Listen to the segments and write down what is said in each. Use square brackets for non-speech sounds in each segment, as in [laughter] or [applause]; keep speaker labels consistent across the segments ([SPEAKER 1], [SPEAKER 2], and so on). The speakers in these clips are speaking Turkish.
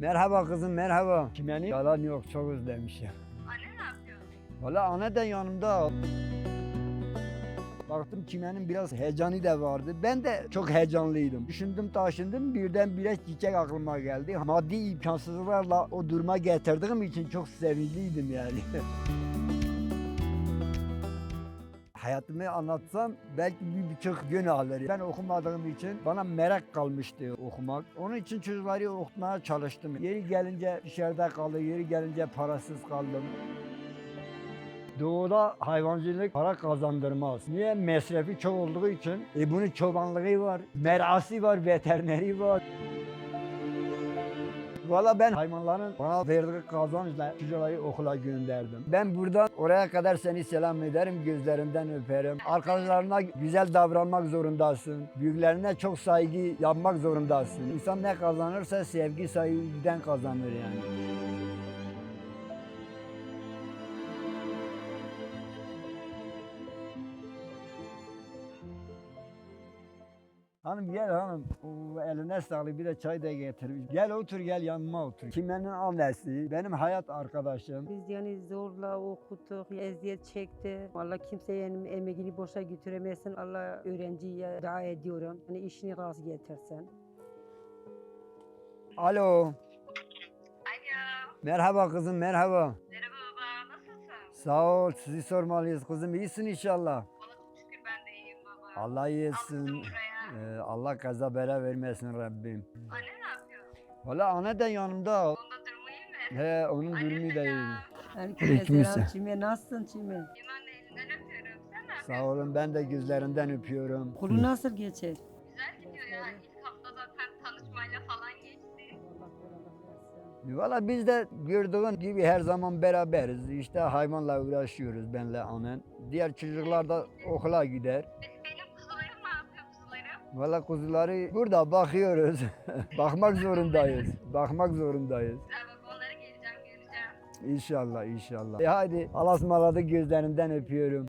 [SPEAKER 1] Merhaba kızım merhaba. Kimeni yalan yok çok özlemişim.
[SPEAKER 2] Anne ne yapıyor?
[SPEAKER 1] Valla ana da yanımda. Baktım çimenin biraz heyecanı da vardı. Ben de çok heyecanlıydım. Düşündüm taşındım birden bire çiçek aklıma geldi. Maddi imkansızlıklarla o duruma getirdiğim için çok sevinçliydim yani. [laughs] Hayatımı anlatsam belki bir buçuk gün alır. Ben okumadığım için bana merak kalmıştı okumak. Onun için çocukları okutmaya çalıştım. Yeri gelince dışarıda kaldı, yeri gelince parasız kaldım. Doğuda hayvancılık para kazandırmaz. Niye? Mesrefi çok olduğu için. E bunun çobanlığı var, merası var, veterineri var. Valla ben hayvanların bana verdiği kazançla çocukları okula gönderdim. Ben buradan oraya kadar seni selam ederim, gözlerinden öperim. Arkadaşlarına güzel davranmak zorundasın. Büyüklerine çok saygı yapmak zorundasın. İnsan ne kazanırsa sevgi saygıdan kazanır yani. Hanım gel hanım. Eline sağlık bir de çay da getir. Gel otur gel yanıma otur. Kimenin annesi, benim hayat arkadaşım.
[SPEAKER 3] Biz yani zorla okuttuk, eziyet çekti. Allah kimsenin emeğini boşa götüremesin. Allah öğrenciye dua ediyorum. Hani işini razı getirsin.
[SPEAKER 1] Alo.
[SPEAKER 2] Alo.
[SPEAKER 1] Merhaba kızım merhaba.
[SPEAKER 2] Merhaba baba. Nasılsın?
[SPEAKER 1] Sağ ol sizi sormalıyız kızım iyisin inşallah.
[SPEAKER 2] Valla çok şükür ben de iyiyim baba.
[SPEAKER 1] Allah iyisin.
[SPEAKER 2] Alıştım buraya.
[SPEAKER 1] Ee, Allah kaza bela vermesin Rabbim.
[SPEAKER 2] Anne ne yapıyor?
[SPEAKER 1] Valla ana da yanımda.
[SPEAKER 2] Onda durumu iyi mi?
[SPEAKER 1] He onun
[SPEAKER 2] Anne
[SPEAKER 1] durumu da iyi.
[SPEAKER 2] selam.
[SPEAKER 3] Herkese
[SPEAKER 1] Aleykümselam.
[SPEAKER 3] selam Çime. Nasılsın Çime?
[SPEAKER 2] Anne elinden öpüyorum. Sen ne yapıyorsun?
[SPEAKER 1] Sağ olun ben de gözlerinden öpüyorum.
[SPEAKER 3] Kulu nasıl geçer?
[SPEAKER 2] Güzel gidiyor ya. İlk hafta zaten tanışmayla falan geçti.
[SPEAKER 3] Versin.
[SPEAKER 1] Valla biz de gördüğün gibi her zaman beraberiz. İşte hayvanla uğraşıyoruz benle annen. Diğer çocuklar da okula gider.
[SPEAKER 2] Be- Benim
[SPEAKER 1] Valla kuzuları burada bakıyoruz. [laughs] Bakmak zorundayız. Bakmak zorundayız.
[SPEAKER 2] Onları geleceğim göreceğim.
[SPEAKER 1] İnşallah inşallah. E hadi alasmaladı gözlerinden öpüyorum.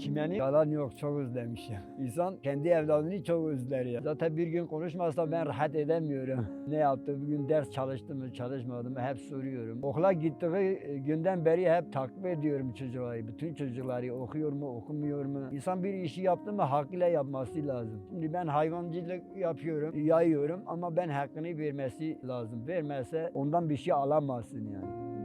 [SPEAKER 1] Çimeni yalan yok çok özlemişim. İnsan kendi evladını çok özler ya. Zaten bir gün konuşmazsa ben rahat edemiyorum. ne yaptı? Bugün ders çalıştı mı çalışmadı mı hep soruyorum. Okula gittiği günden beri hep takip ediyorum çocukları. Bütün çocukları okuyor mu okumuyor mu? İnsan bir işi yaptı mı hakkıyla yapması lazım. Şimdi ben hayvancılık yapıyorum, yayıyorum ama ben hakkını vermesi lazım. Vermezse ondan bir şey alamazsın yani.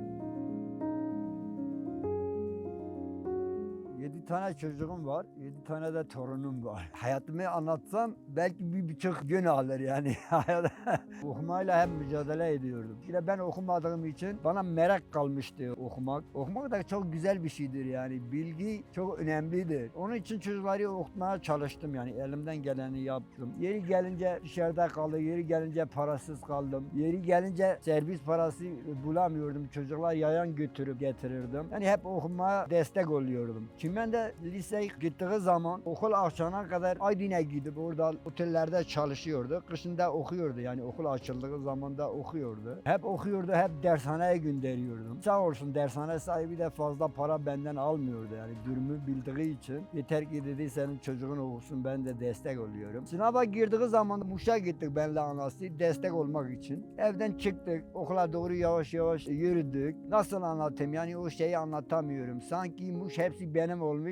[SPEAKER 1] Tane çocuğum var, yedi tane de torunum var. Hayatımı anlatsam belki bir buçuk gün alır yani. [laughs] [laughs] Okumayla hep mücadele ediyordum. De ben okumadığım için bana merak kalmıştı okumak. Okumak da çok güzel bir şeydir yani. Bilgi çok önemlidir. Onun için çocukları okutmaya çalıştım yani. Elimden geleni yaptım. Yeri gelince dışarıda kaldı, yeri gelince parasız kaldım. Yeri gelince servis parası bulamıyordum. Çocuklar yayan götürüp getirirdim. Yani hep okumaya destek oluyordum. Şimdi de liseye gittiği zaman okul akşamına kadar Aydın'a gidip orada otellerde çalışıyordu. Kışında okuyordu yani okul açıldığı zaman da okuyordu. Hep okuyordu, hep dershaneye gönderiyordum. Sağ olsun dershane sahibi de fazla para benden almıyordu yani durumu bildiği için. Yeter ki dedi senin çocuğun okusun ben de destek oluyorum. Sınava girdiği zaman Muş'a gittik benle anası destek olmak için. Evden çıktık, okula doğru yavaş yavaş yürüdük. Nasıl anlatayım yani o şeyi anlatamıyorum. Sanki Muş hepsi benim olmuş.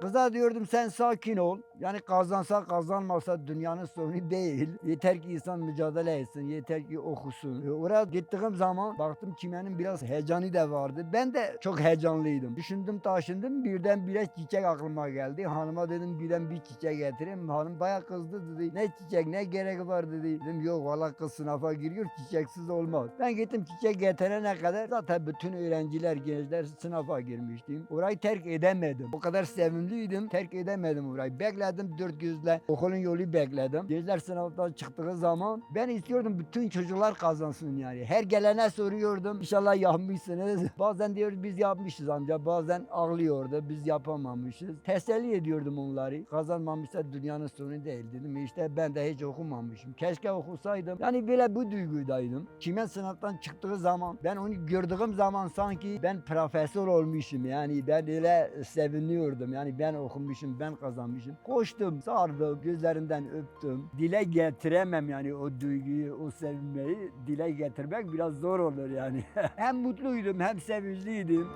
[SPEAKER 1] Kıza diyordum sen sakin ol. Yani kazansa kazanmasa dünyanın sonu [laughs] değil. Yeter ki insan mücadele etsin. Yeter ki okusun. E, oraya gittiğim zaman baktım çimenin biraz heyecanı da vardı. Ben de çok heyecanlıydım. Düşündüm taşındım birden bire çiçek aklıma geldi. Hanıma dedim birden bir çiçek getireyim. Hanım bayağı kızdı dedi. Ne çiçek ne gerek var dedi. Dedim yok valla kız sınava giriyor çiçeksiz olmaz. Ben gittim çiçek getirene kadar zaten bütün öğrenciler gençler sınava girmiştim. Orayı terk edemedim. O kadar sevimliydim terk edemedim orayı. Bekledim bekledim dört gözle. Okulun yolu bekledim. Gençler sınavdan çıktığı zaman ben istiyordum bütün çocuklar kazansın yani. Her gelene soruyordum. İnşallah yapmışsınız. [laughs] Bazen diyoruz biz yapmışız amca. Bazen ağlıyordu. Biz yapamamışız. Teselli ediyordum onları. Kazanmamışsa dünyanın sonu değil dedim. İşte ben de hiç okumamışım. Keşke okusaydım. Yani böyle bu duygudaydım. Kime sınavdan çıktığı zaman ben onu gördüğüm zaman sanki ben profesör olmuşum. Yani ben öyle seviniyordum. Yani ben okumuşum, ben kazanmışım. Koştum, sardım, gözlerinden öptüm. Dile getiremem yani o duyguyu, o sevinmeyi dile getirmek biraz zor olur yani. [laughs] hem mutluydum hem sevinçliydim.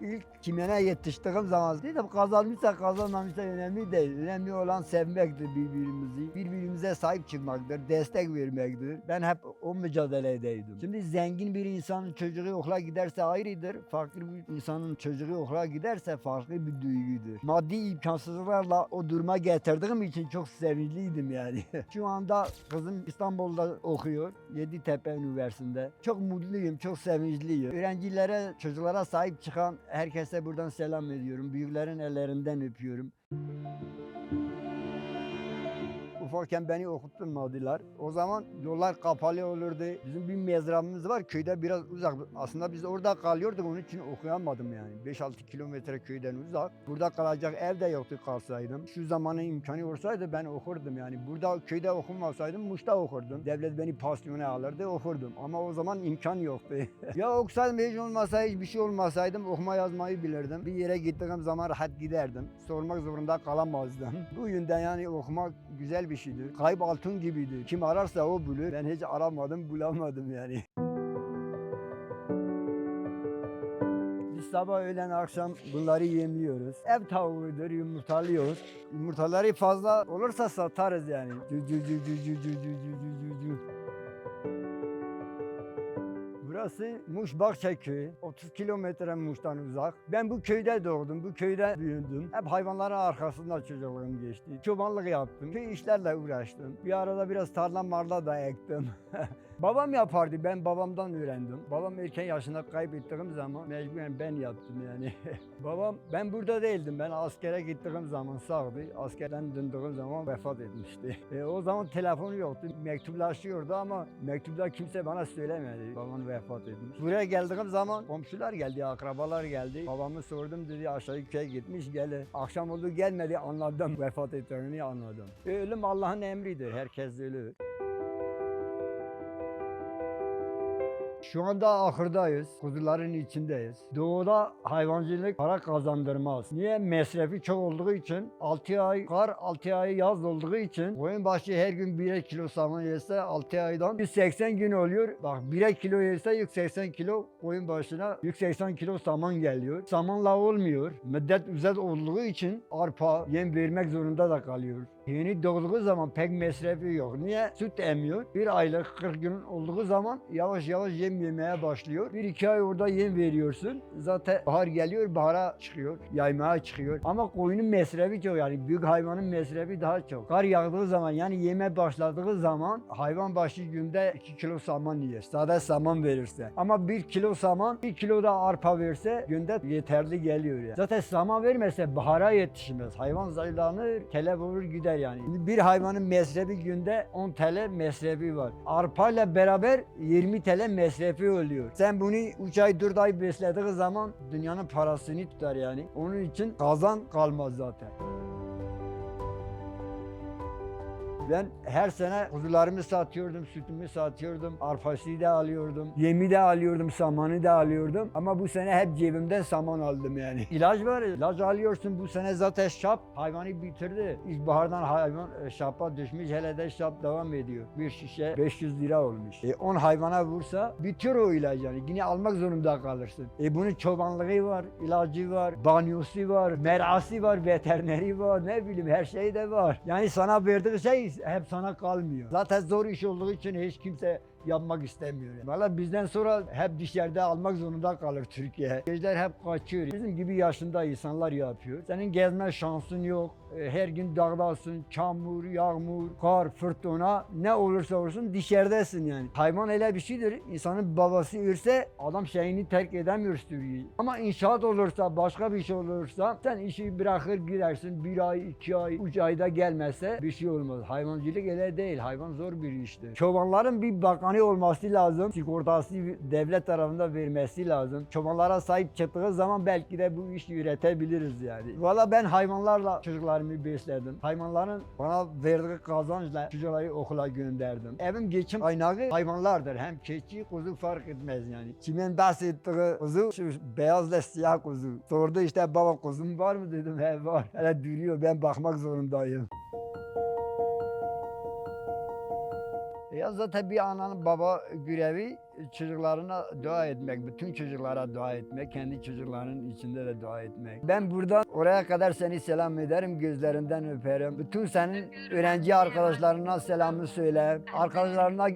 [SPEAKER 1] İlk kimene yetiştiğim zaman dedim kazanmışsa kazanmamışsa önemli değil. Önemli olan sevmektir birbirimizi. Birbirimize sahip çıkmaktır, destek vermektir. Ben hep o mücadeledeydim. Şimdi zengin bir insanın çocuğu okula giderse ayrıdır. Fakir bir insanın çocuğu okula giderse farklı bir duygudur. Maddi imkansızlıklarla o duruma getirdiğim için çok sevinçliydim yani. [laughs] Şu anda kızım İstanbul'da okuyor. Yeditepe Üniversitesi'nde. Çok mutluyum, çok sevinçliyim. Öğrencilere, çocuklara sahip çıkan herkese buradan selam ediyorum. Büyüklerin ellerinden öpüyorum. Ufakken beni okutturmadılar. O zaman yollar kapalı olurdu. Bizim bir mezramımız var köyde biraz uzak. Aslında biz orada kalıyorduk onun için okuyamadım yani. 5-6 kilometre köyden uzak. Burada kalacak ev de yoktu kalsaydım. Şu zamanın imkanı olsaydı ben okurdum yani. Burada köyde okumasaydım Muş'ta okurdum. Devlet beni pasyona alırdı okurdum. Ama o zaman imkan yoktu. [laughs] ya okusaydım hiç olmasa hiçbir şey olmasaydım okuma yazmayı bilirdim. Bir yere gittiğim zaman rahat giderdim. Sormak zorunda kalamazdım. [laughs] Bu yönden yani okumak güzel bir şeydir. Kayıp altın gibidir. Kim ararsa o bulur. Ben hiç aramadım bulamadım yani. Biz sabah öğlen akşam bunları yemliyoruz. Ev tavuğudur yumurtalıyoruz. Yumurtaları fazla olursa satarız yani. Cü cü cü cü cü cü cü cü cü Burası Muş Bahçe Köyü. 30 kilometre Muş'tan uzak. Ben bu köyde doğdum, bu köyde büyüdüm. Hep hayvanların arkasında çocukluğum geçti. Çobanlık yaptım, köy işlerle uğraştım. Bir arada biraz tarla marla da ektim. [laughs] Babam yapardı, ben babamdan öğrendim. Babam erken yaşında kaybettiğim zaman mecburen ben yaptım yani. [laughs] Babam, ben burada değildim, ben askere gittiğim zaman sağdı. Askerden döndüğüm zaman vefat etmişti. [laughs] E, o zaman telefonu yoktu, mektuplaşıyordu ama mektupta kimse bana söylemedi. Babam vefat etmiş. Buraya geldiğim zaman komşular geldi, akrabalar geldi. Babamı sordum dedi aşağı köye gitmiş geldi. Akşam oldu gelmedi anladım [laughs] vefat ettiğini anladım. E, ölüm Allah'ın emridir, herkes ölür. Şu anda ahırdayız, kuzuların içindeyiz. Doğuda hayvancılık para kazandırmaz. Niye? Mesrefi çok olduğu için, 6 ay kar, 6 ay yaz olduğu için koyun başı her gün 1 kilo saman yese 6 aydan 180 gün oluyor. Bak 1 kilo yese 180 kilo koyun başına 180 kilo saman geliyor. Samanla olmuyor. Müddet uzat olduğu için arpa, yem vermek zorunda da kalıyor. Yeni doğduğu zaman pek mesrefi yok. Niye? Süt emiyor. Bir aylık 40 gün olduğu zaman yavaş yavaş yem yemeye başlıyor. Bir iki ay orada yem veriyorsun. Zaten bahar geliyor, bahara çıkıyor. Yaymaya çıkıyor. Ama koyunun mesrefi çok yani. Büyük hayvanın mesrefi daha çok. Kar yağdığı zaman yani yeme başladığı zaman hayvan başı günde 2 kilo saman yer. Sade saman verirse. Ama 1 kilo saman, 1 kilo da arpa verse günde yeterli geliyor yani. Zaten saman vermese bahara yetişmez. Hayvan zayıflanır, kelep olur gider yani. Bir hayvanın mesrefi günde 10 TL mesrefi var. Arpa ile beraber 20 TL mesrefi oluyor. Sen bunu 3 ay 4 ay beslediğin zaman dünyanın parasını tutar yani. Onun için kazan kalmaz zaten. Ben her sene kuzularımı satıyordum, sütümü satıyordum, arpasıyı da alıyordum, yemi de alıyordum, samanı da alıyordum. Ama bu sene hep cebimden saman aldım yani. İlaç var, ilaç alıyorsun. Bu sene zaten şap hayvanı bitirdi. İlkbahardan hayvan e, şapa düşmüş, hele de şap devam ediyor. Bir şişe 500 lira olmuş. E, 10 hayvana vursa bitiyor o ilaç yani. Yine almak zorunda kalırsın. E bunun çobanlığı var, ilacı var, banyosu var, merası var, veterineri var, ne bileyim her şey de var. Yani sana verdiği şey hep sana kalmıyor. Zaten zor iş olduğu için hiç kimse yapmak istemiyor. Valla bizden sonra hep dışarıda almak zorunda kalır Türkiye. Gençler hep kaçıyor. Bizim gibi yaşında insanlar yapıyor. Senin gezme şansın yok. E, Her gün dağdasın, çamur, yağmur, kar, fırtına ne olursa olsun dışarıdasın yani. Hayvan öyle bir şeydir. İnsanın babası ölse adam şeyini terk edemiyor Suriye'yi. Ama inşaat olursa, başka bir şey olursa sen işi bırakır gidersin. Bir ay, iki ay, üç ayda gelmezse bir şey olmaz. Hayvancılık öyle değil. Hayvan zor bir iştir. Çobanların bir bakanı olması lazım. Sigortası devlet tarafında vermesi lazım. Çobanlara sahip çıktığı zaman belki de bu işi üretebiliriz yani. Valla ben hayvanlarla çocuklarımı besledim. Hayvanların bana verdiği kazançla çocukları okula gönderdim. Evim geçim kaynağı hayvanlardır. Hem keçi, kuzu fark etmez yani. Kimin bahsettiği kuzu şu beyazla siyah kuzu. Sordu işte baba kuzum var mı dedim he var. Hele duruyor ben bakmak zorundayım. Ya zaten bir ananın baba görevi çocuklarına dua etmek, bütün çocuklara dua etmek, kendi çocuklarının içinde de dua etmek. Ben buradan oraya kadar seni selam ederim, gözlerinden öperim. Bütün senin öğrenci arkadaşlarına selamı söyle. Arkadaşlarına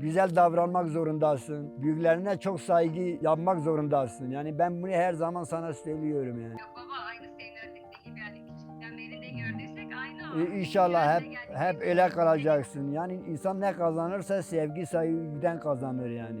[SPEAKER 1] güzel davranmak zorundasın. Büyüklerine çok saygı yapmak zorundasın. Yani ben bunu her zaman sana söylüyorum yani.
[SPEAKER 2] Yok baba
[SPEAKER 1] İ- İnşallah hep hep öyle kalacaksın. Yani insan ne kazanırsa sevgi saygıdan kazanır yani.